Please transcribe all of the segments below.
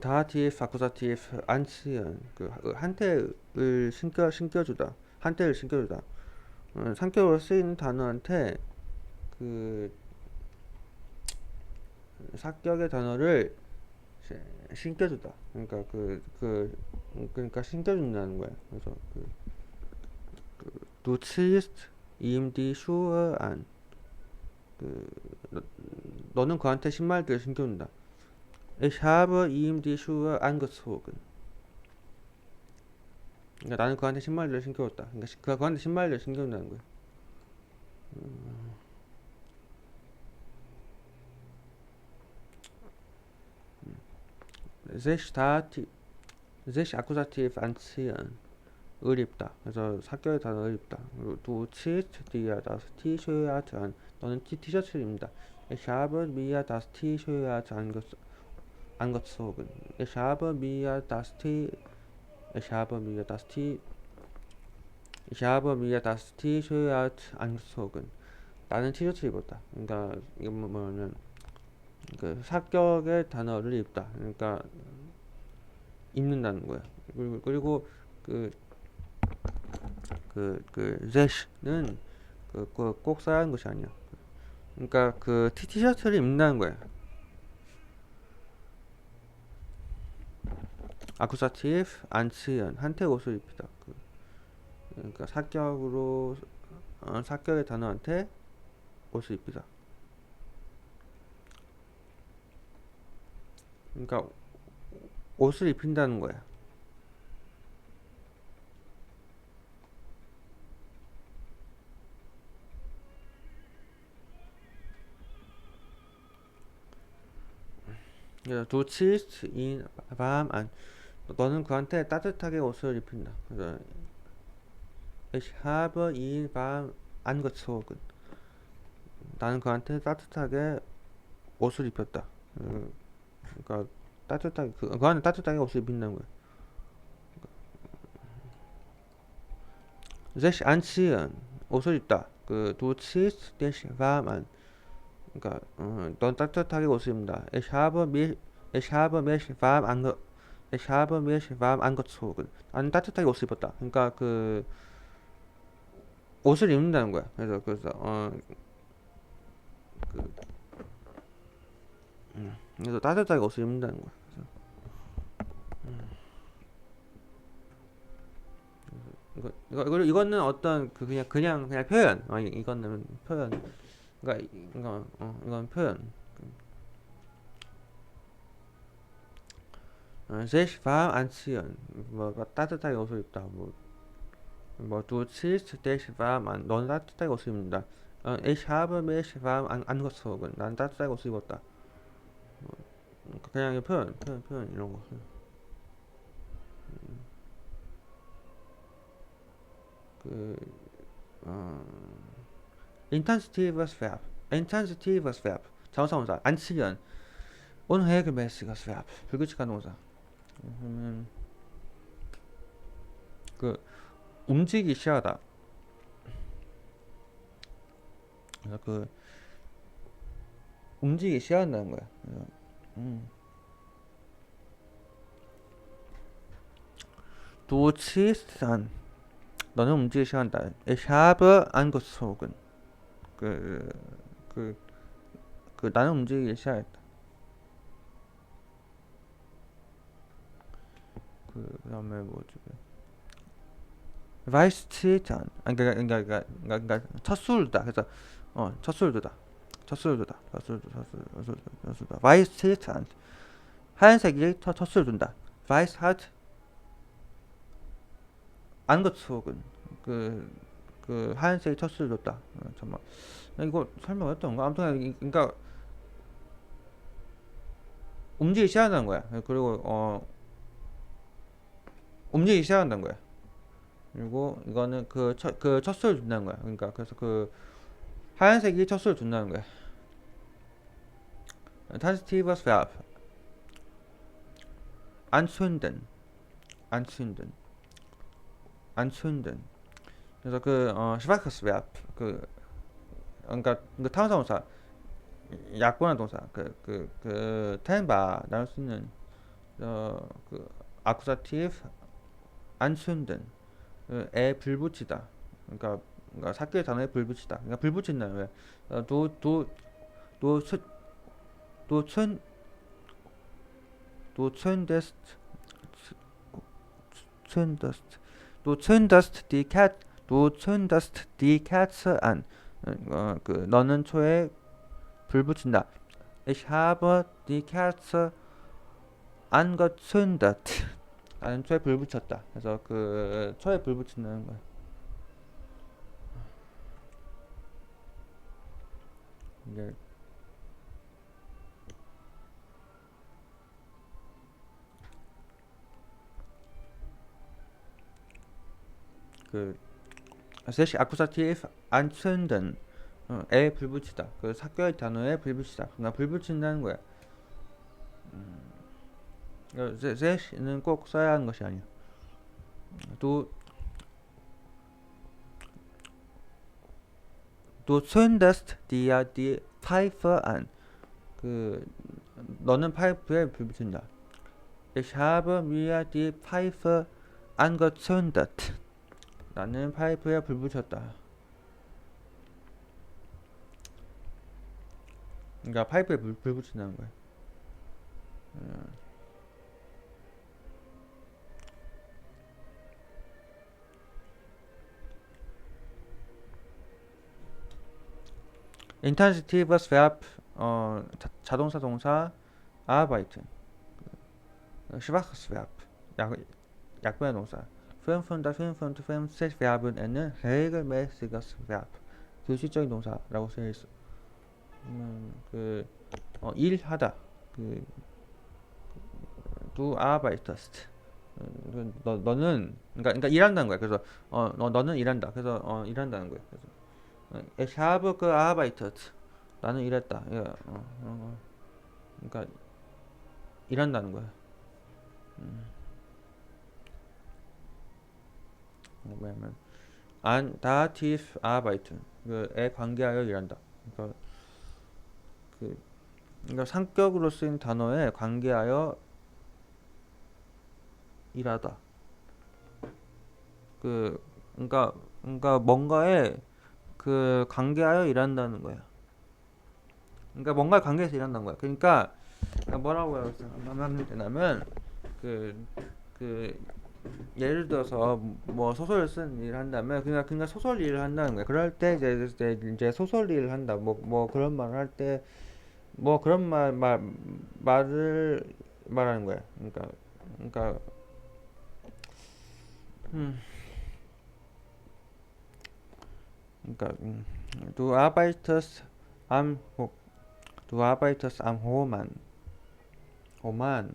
다티프, 아쿠사티프, 안치연 그 한태를 신겨 신겨주다. 한태를 신겨주다. 어, 상격으로 쓰이는 단어한테 그 사격의 단어를 시- 신겨주다. 그러니까 그, 그, 그러니까 신겨준다는 거야. 그래서 그, 그 du ziehst ihm die Schuhe an. 그, 너, 너는 그한테 신발들을 신겨준다. Ich habe ihm die Schuhe angezogen. 그러니까 나는 그한테 신발들을 신겨줬다. 그러니까 그한테 신발들을 신겨준다는 거야. sich 다티 sich Akkusativ anziehen 을 입다 그래서 사격의 단어 그리고 du ziehst dir das T-Shirt an 너는 티, 티셔츠를 입는다 ich habe mir das T-Shirt ange- angezogen ich habe mir das T ich habe mir das T ich habe mir das T-Shirt angezogen 나는 티셔츠를 입었다 그러니까 이거 뭐- 뭐냐면 그 사격의 단어를 입다. 그러니까 입는다는 거야. 그리고 그리고 그 그그 ze는 그꼭 써야 하는 것이 아니야. 그러니까 그 티- 티셔츠를 입는다는 거야. 아쿠사티프 안치연 한테 옷을 입히다. 그, 그러니까 사격으로 어, 사격의 단어한테 옷을 입히다. 그러니까 옷을 입힌다는 거야. 그래서 ziehst ihn warm an. 너는 그한테 따뜻하게 옷을 입힌다. Ich habe ihn warm angezogen. 나는 그한테 따뜻하게 옷을 입혔다. 음, 그러니까 따뜻하게 그, 그 안에 따뜻하게 옷을 입힌다는 거야. sich anziehen 옷을 입다. 그 du ziehst dich warm an. 그러니까 어, 넌 따뜻하게 옷을 입는다. Ich habe mich ich habe mich warm ange ich habe mich warm angezogen. 나는 따뜻하게 옷을 입었다. 그러니까 그 옷을 입는다는 거야. 그래서 그래서 어 그, 음, 그래서 따뜻하게 옷을 입는다는 거야. 이거 이거 이거 이거는 어떤 그 그냥 그냥 그냥 표현. 어, 이- 이거는 표현. 그러니까 이- 이거 어 이건 표현. Sich warm anziehen. 뭐, 뭐 따뜻하게 옷을 입다. 뭐, 뭐 du ziehst dich warm an. 너는 따뜻하게 옷을 입는다. 어, ich habe mich warm an, angezogen. 난 따뜻하게 옷을 입었다. 뭐, 그냥 표현, 표현, 표현 이런 거. 그 어, intensitives Verb, intensitives Verb, 자동사 동사, anziehen, unregelmäßiges Verb, 불규칙한 동사. 그러면 그 움직이기 시하다. 그 움직이기 시한다는 거야. 그래서, 음. An. 너는 시작한다. Ich habe angezogen. 그, 그, 그, 나는 움직이기 시작했다. 그, 다음에 뭐지? Weiß zieht an. 아, 그러니까, 첫 술을 두다. 그래서, 어, 첫 술을 두다. 첫 술을 두다. 첫 술을 두다. 첫 zieht an. 하얀색이 첫, 첫 술을 둔다. Weiß hat 안거츠혹은 그, 그 하얀색이 첫수를 줬다. 어, 잠만 이거 설명 했던 거 아무튼 이- 그러니까 움직이기 시작한다는 거야. 그리고 어 움직이기 시작한다는 거야. 그리고 이거는 그 첫 그 첫수를 준다는 거야. 그러니까 그래서 그 하얀색이 첫수를 준다는 거야. Verb anzünden anzünden anzünden. 그래서 그 어, schwaches Verb 그 그러니까 그 타운사동사 약분한 동사 그그그 텐바 나눌 수 있는 어, 그 아쿠사티브 그, 에 불붙이다. 그러니까, 그러니까 사교의 단어에 불붙이다. 그러니까 불붙인다 왜? 어, 도도도도 도천 die Kat, du zündest die Kerze an. 어, 그 너는 초에 불 붙인다. Ich habe die Kerze angezündet. 나는 초에 불 붙였다. 그래서 그 초에 불 붙인다는 거야. 이게 그 sich akkusativ anzünden 어, 에 불붙이다 그 사교의 단어에 불붙이다 그러니까 불붙인다는 거야 음, sich는 꼭 써야 하는 것이 아니야 또 Du zündest dir die Pfeife an. 그 너는 파이프에 불 붙인다. Ich habe mir die Pfeife angezündet. 나는 파이프에 불 붙였다. 그러니까 파이프에 불, 불 붙인다는 거야. 음. 인탄시티브스 verb 어 자, 자동사 동사 arbeiten schwaches verb 약 약변 동사 555, verb은에는 regelmäßiges verb 규칙적인 동사라고 쓰여 있어. 음, 그 어, 일하다 그 du arbeitest 그, 너 너는 그러니까 그러니까 일한다는 거야. 그래서 어 너, 너는 일한다. 그래서 어 일한다는 거야. 그래서 어, ich habe gearbeitet 나는 일했다. 예, 어, 어, 어. 그러니까 일한다는 거야. 음. 뭐냐면 an dativ arbeiten 그에 관계하여 일한다. 그러니까 그 그러니까 상격으로 쓰인 단어에 관계하여 일하다. 그 그러니까 그러니까 뭔가에 그 관계하여 일한다는 거야. 그러니까 뭔가에 관계해서 일한다는 거야. 그러니까 뭐라고 하면 되냐면 그 그 예를 들어서 뭐 소설을 쓴 일을 한다면 그냥 그냥 소설 일을 한다는 거야. 그럴 때 이제 이제, 이제 소설 일을 한다. 뭐 뭐 그런 말을 할 때 뭐 그런 말, 말 말을 말하는 거야. 그러니까 그러니까 음. Du arbeitest am Du arbeitest am Roman. Roman.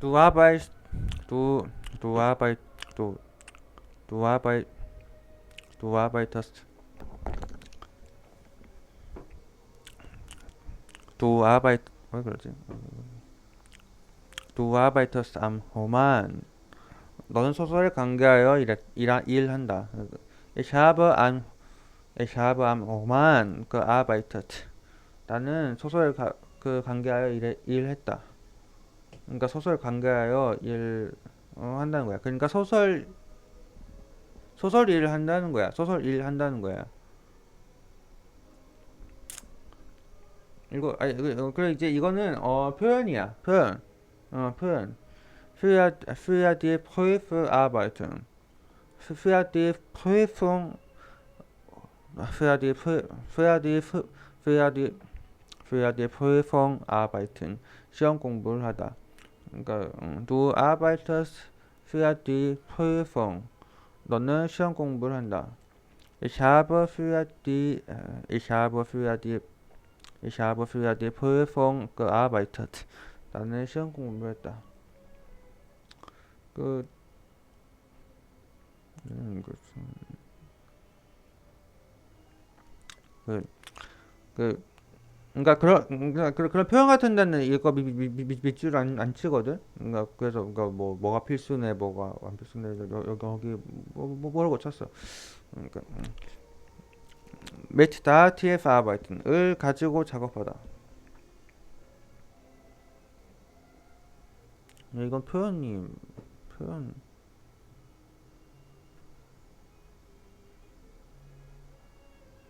Du arbeitest, du, du arbeitest, du, du arbeitest, du arbeitest, du arbeit, 왜 그러지? Du arbeitest am Roman. 너는 소설에 관계하여 일, 일, 일한다. Ich habe an, ich habe am Roman gearbeitet. 나는 소설에 가, 그 관계하여 일, 일했다. 그러니까 소설 관계하여 일 어, 한다는 거야. 그러니까 소설 소설 일을 한다는 거야. 소설 일 한다는 거야. 이거 아니 어, 그래 이제 이거는 어 표현이야. 표현. 어 표현. für für die Prüfarbeiten. für die Prüfung für die für die für die für die Prüfung arbeiten. 시험 공부를 하다. 그러니까 du arbeitest für die Prüfung. 너는 시험 공부를 한다. Ich habe für die ich habe für die ich habe für die Prüfung gearbeitet. 나는 시험 공부를 했다. 그 음, 그, 그 그러니까 그런 그러니까 그런, 그런 표현 같은 데는 이거 밑줄 안, 안 치거든. 그러니까 그래서 그러니까 뭐 뭐가 필수네 뭐가 안 필수네 여- 여기 거기 뭐, 뭐 뭐라고 쳤어. 그러니까 음. mit Dativ arbeiten을 가지고 작업하다. 야, 이건 표현이 표현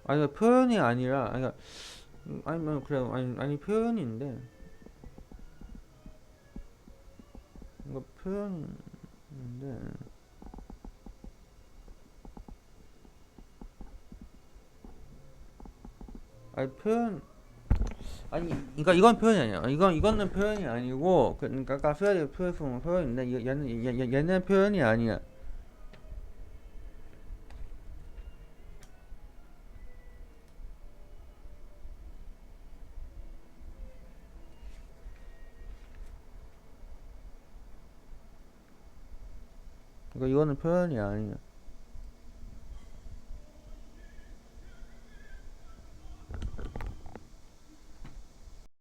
아니 표현이 아니라 아니 그러니까 음, 아니면 그래 아니 아니 표현인데. 이거 표현인데. 아니 표현 아니 그러니까 이건 표현이 아니야. 이건 이거는 표현이 아니고 그- 그러니까 아까 표현이 표현 표현인데 얘- 얘는 얘는 표현이 아니야 그러니까 이거는 표현이 아니야